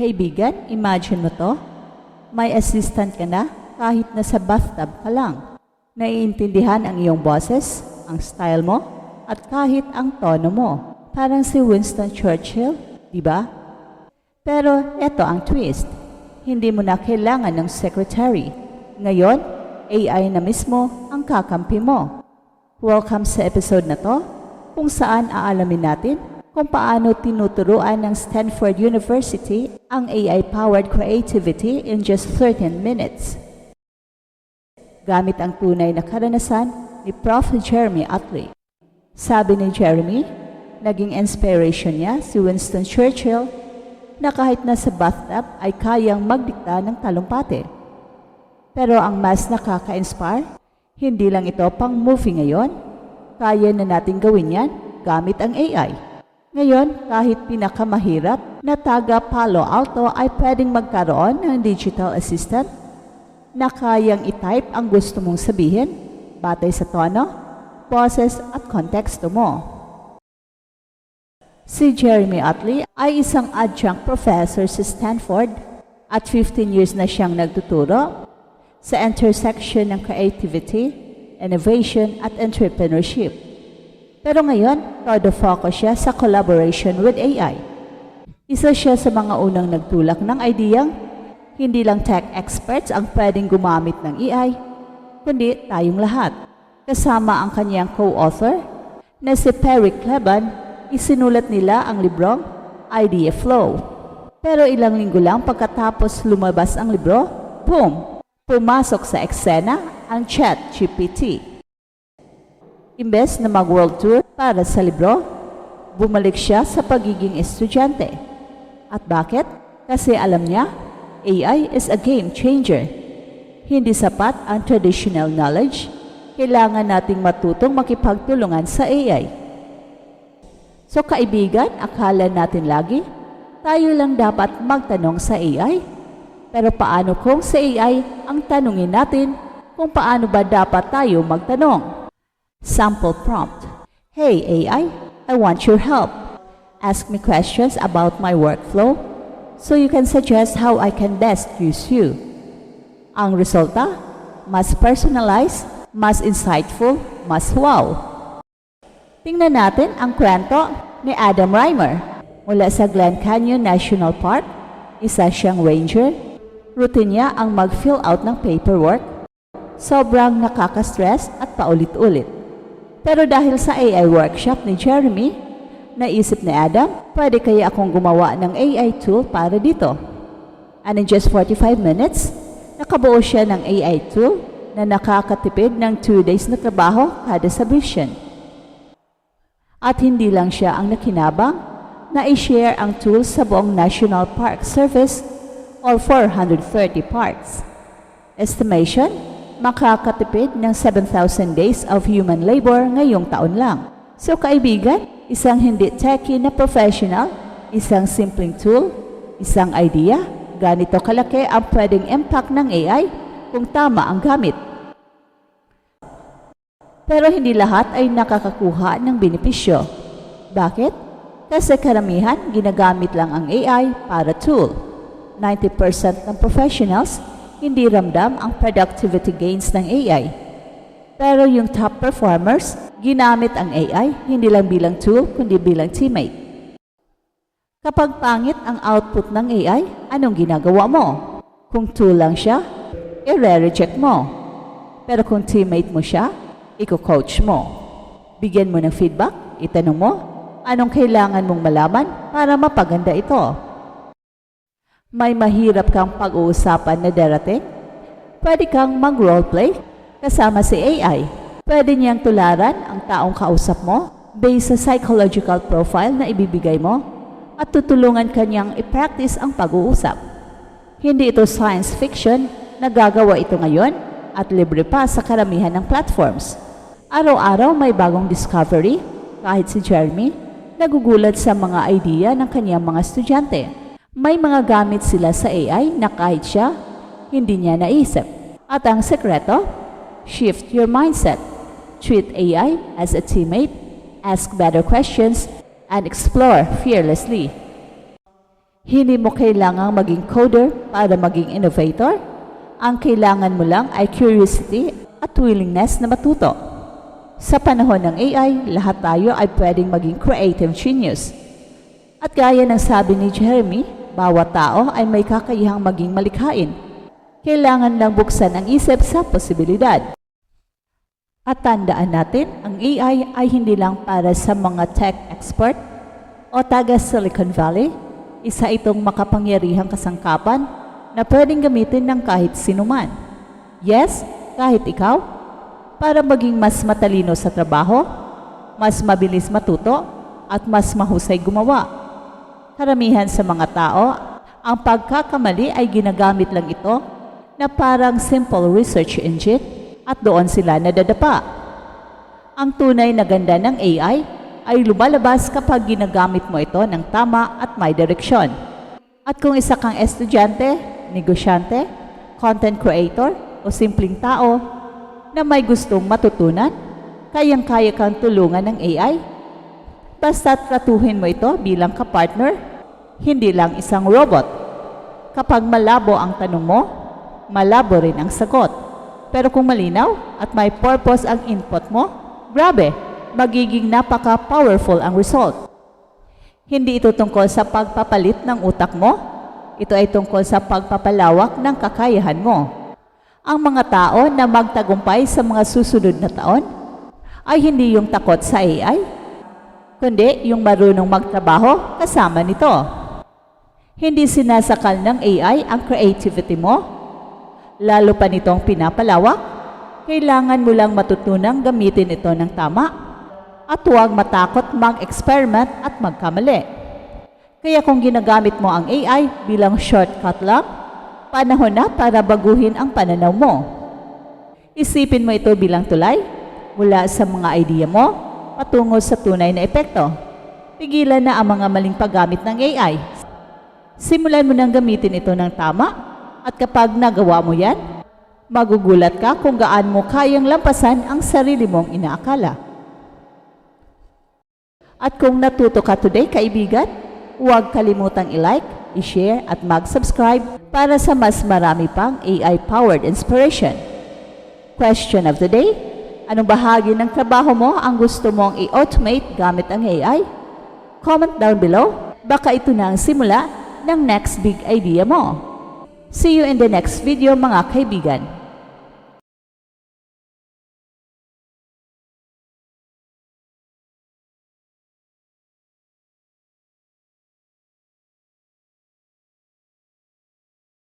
Kaibigan, imagine mo to. May assistant ka na kahit nasa bathtub ka lang. Naiintindihan ang iyong boses, ang style mo, at kahit ang tono mo. Parang si Winston Churchill, di ba? Pero eto ang twist. Hindi mo na kailangan ng secretary. Ngayon, AI na mismo ang kakampi mo. Welcome sa episode na to kung saan aalamin natin kung paano tinuturuan ng Stanford University ang AI-powered creativity in just 13 minutes. Gamit ang tunay na karanasan ni Prof. Jeremy Utley. Sabi ni Jeremy, naging inspiration niya si Winston Churchill na kahit nasa bathtub ay kayang magdikta ng talumpati. Pero ang mas nakaka-inspire, hindi lang ito pang movie ngayon, kaya na natin gawin yan gamit ang AI. Ngayon, kahit pinakamahirap na taga Palo Alto ay pwedeng magkaroon ng digital assistant na kayang i-type ang gusto mong sabihin batay sa tono, boses at konteksto mo. Si Jeremy Utley ay isang adjunct professor sa Stanford at 15 years na siyang nagtuturo sa intersection ng creativity, innovation at entrepreneurship. Pero ngayon, todo focus siya sa collaboration with AI. Isa siya sa mga unang nagtulak ng ideyang hindi lang tech experts ang pwedeng gumamit ng AI, kundi tayong lahat. Kasama ang kanyang co-author na si Perry Cleban, isinulat nila ang librong Idea Flow. Pero ilang linggo lang pagkatapos lumabas ang libro, boom! Pumasok sa eksena ang chat GPT. Imbes na mag-world tour para sa libro, bumalik siya sa pagiging estudyante. At bakit? Kasi alam niya, AI is a game changer. Hindi sapat ang traditional knowledge, kailangan nating matutong makipagtulungan sa AI. So kaibigan, akala natin lagi, tayo lang dapat magtanong sa AI. Pero paano kung sa AI ang tanungin natin kung paano ba dapat tayo magtanong? Sample prompt. Hey AI, I want your help. Ask me questions about my workflow so you can suggest how I can best use you. Ang resulta, mas personalized, mas insightful, mas wow. Tingnan natin ang kwento ni Adam Reimer. Mula sa Glen Canyon National Park, isa siyang ranger. Routine niya ang mag-fill out ng paperwork. Sobrang nakaka-stress at paulit-ulit. Pero dahil sa AI workshop ni Jeremy, naisip ni Adam, pwede kaya akong gumawa ng AI tool para dito. And in just 45 minutes, nakabuo siya ng AI tool na nakakatipid ng 2 days na trabaho kada submission. At hindi lang siya ang nakinabang na i-share ang tool sa buong National Park Service or 430 parks. Estimation, makakatipid ng 7,000 days of human labor ngayong taon lang. So kaibigan, isang hindi techy na professional, isang simpleng tool, isang idea, ganito kalaki ang pwedeng impact ng AI kung tama ang gamit. Pero hindi lahat ay nakakakuha ng benepisyo. Bakit? Kasi karamihan ginagamit lang ang AI para tool. 90% ng professionals hindi ramdam ang productivity gains ng AI. Pero yung top performers, ginamit ang AI hindi lang bilang tool kundi bilang teammate. Kapag pangit ang output ng AI, anong ginagawa mo? Kung tool lang siya, i-reject mo. Pero kung teammate mo siya, iko-coach mo. Bigyan mo ng feedback, itanong mo, anong kailangan mong malaman para mapaganda ito. May mahirap kang pag-uusapan na darating? Pwede kang mag-roleplay kasama si AI. Pwede niyang tularan ang taong kausap mo based sa psychological profile na ibibigay mo at tutulungan kanyang i-practice ang pag-uusap. Hindi ito science fiction, nagagawa ito ngayon at libre pa sa karamihan ng platforms. Araw-araw may bagong discovery, kahit si Jeremy, nagugulat sa mga idea ng kanyang mga estudyante. May mga gamit sila sa AI na kahit siya, hindi niya naisip. At ang sekreto, shift your mindset. Treat AI as a teammate, ask better questions, and explore fearlessly. Hindi mo kailangang maging coder para maging innovator. Ang kailangan mo lang ay curiosity at willingness na matuto. Sa panahon ng AI, lahat tayo ay pwedeng maging creative genius. At gaya ng sabi ni Jeremy, bawat tao ay may kakayahang maging malikhain. Kailangan lang buksan ang isip sa posibilidad. At tandaan natin, ang AI ay hindi lang para sa mga tech expert o taga Silicon Valley. Isa itong makapangyarihang kasangkapan na pwedeng gamitin ng kahit sinuman. Yes, kahit ikaw, para maging mas matalino sa trabaho, mas mabilis matuto, at mas mahusay gumawa. Karamihan sa mga tao, ang pagkakamali ay ginagamit lang ito na parang simple research engine at doon sila nadadapa. Ang tunay na ganda ng AI ay lumalabas kapag ginagamit mo ito ng tama at may direksyon. At kung isa kang estudyante, negosyante, content creator o simpleng tao na may gustong matutunan, kayang-kaya kang tulungan ng AI. Basta tratuhin mo ito bilang kapartner, hindi lang isang robot. Kapag malabo ang tanong mo, malabo rin ang sagot. Pero kung malinaw at may purpose ang input mo, grabe, magiging napaka-powerful ang result. Hindi ito tungkol sa pagpapalit ng utak mo, ito ay tungkol sa pagpapalawak ng kakayahan mo. Ang mga tao na magtagumpay sa mga susunod na taon ay hindi yung takot sa AI, kundi yung marunong magtrabaho kasama nito. Hindi sinasakal ng AI ang creativity mo, lalo pa nitong pinapalawak, kailangan mo lang matutunang gamitin ito ng tama at huwag matakot mag-experiment at magkamali. Kaya kung ginagamit mo ang AI bilang shortcut lang, panahon na para baguhin ang pananaw mo. Isipin mo ito bilang tulay mula sa mga idea mo patungo sa tunay na epekto. Pigilan na ang mga maling paggamit ng AI. Simulan mo nang gamitin ito ng tama at kapag nagawa mo yan, magugulat ka kung gaan mo kayang lampasan ang sarili mong inaakala. At kung natuto ka today, kaibigan, huwag kalimutang i-like, i-share at mag-subscribe para sa mas marami pang AI-powered inspiration. Question of the day, anong bahagi ng trabaho mo ang gusto mong i-automate gamit ang AI? Comment down below, baka ito na ang simula ng next big idea mo. See you in the next video mga kaibigan.